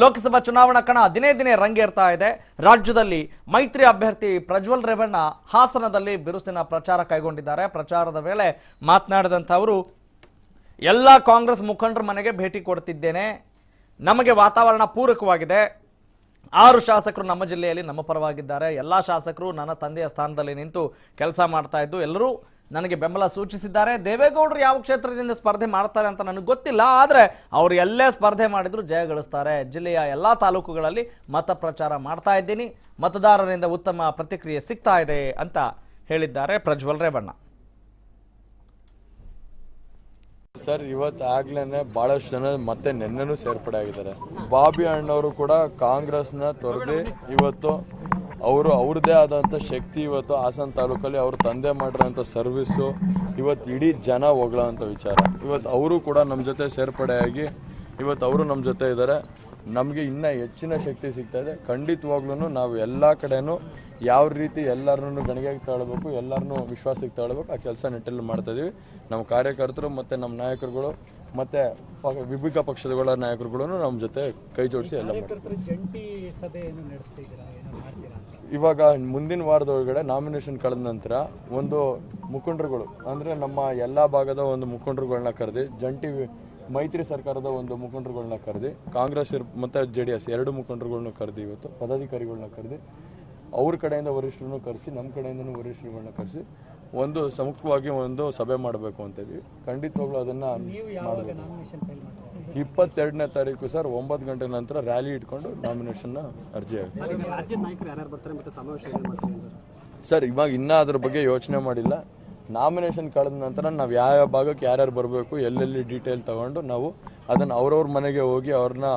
ಲೋಕಸಭಾ ಚುನಾವಣಾ ಕಣ ದಿನೇ ದಿನೇ ರಂಗೇರ್ತಾ ಇದೆ. ರಾಜ್ಯದಲ್ಲಿ ಮೈತ್ರಿ ಅಭ್ಯರ್ಥಿ ಪ್ರಜ್ವಲ್ ರೇವಣ್ಣ ಹಾಸನದಲ್ಲಿ ಬಿರುಸಿನ ಪ್ರಚಾರ ಕೈಗೊಂಡಿದ್ದಾರೆ. ಪ್ರಚಾರದ ವೇಳೆ ಮಾತನಾಡಿದಂಥ ಅವರು ಎಲ್ಲ ಕಾಂಗ್ರೆಸ್ ಮುಖಂಡರ ಮನೆಗೆ ಭೇಟಿ ಕೊಡ್ತಿದ್ದೇನೆ. ನಮಗೆ ವಾತಾವರಣ ಪೂರಕವಾಗಿದೆ. ಆರು ಶಾಸಕರು ನಮ್ಮ ಜಿಲ್ಲೆಯಲ್ಲಿ ನಮ್ಮ ಪರವಾಗಿದ್ದಾರೆ. ಎಲ್ಲ ಶಾಸಕರು ನನ್ನ ತಂದೆಯ ಸ್ಥಾನದಲ್ಲಿ ನಿಂತು ಕೆಲಸ ಮಾಡ್ತಾ ಇದ್ದು, ಎಲ್ಲರೂ ನನಗೆ ಬೆಂಬಲ ಸೂಚಿಸಿದ್ದಾರೆ. ದೇವೇಗೌಡರು ಯಾವ ಕ್ಷೇತ್ರದಿಂದ ಸ್ಪರ್ಧೆ ಮಾಡ್ತಾರೆ ಅಂತ ನನಗೆ ಗೊತ್ತಿಲ್ಲ. ಆದರೆ ಅವರು ಎಲ್ಲೇ ಸ್ಪರ್ಧೆ ಮಾಡಿದ್ರು ಜಯ ಗಳಿಸ್ತಾರೆ. ಜಿಲ್ಲೆಯ ಎಲ್ಲ ತಾಲೂಕುಗಳಲ್ಲಿ ಮತ ಪ್ರಚಾರ ಮಾಡ್ತಾ ಇದ್ದೀನಿ. ಮತದಾರರಿಂದ ಉತ್ತಮ ಪ್ರತಿಕ್ರಿಯೆ ಸಿಗ್ತಾ ಇದೆ ಅಂತ ಹೇಳಿದ್ದಾರೆ ಪ್ರಜ್ವಲ್ ರೇವಣ್ಣ. ಸರ್, ಇವತ್ತು ಆಗ್ಲೇನೆ ಬಹಳಷ್ಟು ಜನ ಮತ್ತೆ ನಿನ್ನೆನೂ ಸೇರ್ಪಡೆ ಆಗಿದ್ದಾರೆ. ಬಾಬಿ ಅಣ್ಣವರು ಕೂಡ ಕಾಂಗ್ರೆಸ್ನ ತೊರೆದು ಇವತ್ತು ಅವರು ಅವ್ರದ್ದೇ ಆದಂಥ ಶಕ್ತಿ ಇವತ್ತು ಹಾಸನ ತಾಲೂಕಲ್ಲಿ ಅವ್ರ ತಂದೆ ಮಾಡಿರೋಂಥ ಸರ್ವಿಸು ಇವತ್ತು ಇಡೀ ಜನ ಹೋಗ್ಲಂಥ ವಿಚಾರ. ಇವತ್ತು ಅವರು ಕೂಡ ನಮ್ಮ ಜೊತೆ ಸೇರ್ಪಡೆಯಾಗಿ, ಇವತ್ತು ಅವರು ನಮ್ಮ ಜೊತೆ ಇದ್ದಾರೆ ನಮಗೆ ಇನ್ನೂ ಹೆಚ್ಚಿನ ಶಕ್ತಿ ಸಿಗ್ತಾ ಇದೆ. ಖಂಡಿತವಾಗ್ಲೂ ನಾವು ಎಲ್ಲ ಕಡೆನೂ ಯಾವ ರೀತಿ ಎಲ್ಲರನ್ನೂ ಗಣಿಗೆಗೆ ತಗೊಳ್ಬೇಕು ಎಲ್ಲರನ್ನೂ ವಿಶ್ವಾಸಕ್ಕೆ ತಗೊಳ್ಬೇಕು ಆ ಕೆಲಸ ನಿಟ್ಟಲ್ಲಿ ಮಾಡ್ತಾ ಇದೀವಿ. ನಮ್ಮ ಕಾರ್ಯಕರ್ತರು ಮತ್ತು ನಮ್ಮ ನಾಯಕರುಗಳು ಮತ್ತೆ ವಿಭಿನ್ನ ಪಕ್ಷಗಳ ನಾಯಕರುಗಳು ನಮ್ಮ ಜೊತೆ ಕೈ ಜೋಡಿಸಿ ಎಲ್ಲ ಜಂಟಿ ಇವಾಗ ಮುಂದಿನ ವಾರದೊಳಗಡೆ ನಾಮಿನೇಷನ್ ಕಳೆದ ನಂತರ ಒಂದು ಮುಖಂಡರುಗಳು ಅಂದ್ರೆ ನಮ್ಮ ಎಲ್ಲಾ ಭಾಗದ ಒಂದು ಮುಖಂಡರುಗಳನ್ನ ಕರೆದಿ ಜಂಟಿ ಮೈತ್ರಿ ಸರ್ಕಾರದ ಒಂದು ಮುಖಂಡರುಗಳನ್ನ ಕರೆದಿ ಕಾಂಗ್ರೆಸ್ ಮತ್ತೆ ಜೆ ಡಿ ಎಸ್ ಎರಡು ಮುಖಂಡರುಗಳನ್ನ ಕರೆದಿ ಇವತ್ತು ಪದಾಧಿಕಾರಿಗಳನ್ನ ಕರೆದಿ ಅವ್ರ ಕಡೆಯಿಂದ ವರಿಷ್ಠರನ್ನು ಕರೆಸಿ ನಮ್ಮ ಕಡೆಯಿಂದನೂ ವರಿಷ್ಠರುಗಳನ್ನ ಕರೆಸಿ ಒಂದು ಸಮುಖವಾಗಿ ಒಂದು ಸಭೆ ಮಾಡಬೇಕು ಅಂತ ಇದೀವಿ ಖಂಡಿತವಾಗ್ಲೂ ಅದನ್ನ ಇಪ್ಪತ್ತೆರಡನೇ ತಾರೀಕು ಸರ್ ಒಂಬತ್ತು ಗಂಟೆ ನಂತರ ರ್ಯಾಲಿ ಇಟ್ಕೊಂಡು ನಾಮಿನೇಷನ್ ಅರ್ಜಿ ಆಗುತ್ತೆ ಸರ್? ಇವಾಗ ಇನ್ನೂ ಅದ್ರ ಬಗ್ಗೆ ಯೋಚನೆ ಮಾಡಿಲ್ಲ. ನಾಮಿನೇಷನ್ ಕಳೆದ ನಂತರ ನಾವು ಯಾವ ಭಾಗಕ್ಕೆ ಯಾರ್ಯಾರು ಬರಬೇಕು ಎಲ್ಲೆಲ್ಲಿ ಡೀಟೇಲ್ ತಗೊಂಡು ನಾವು ಅದನ್ನು ಅವ್ರವ್ರ ಮನೆಗೆ ಹೋಗಿ ಅವ್ರನ್ನ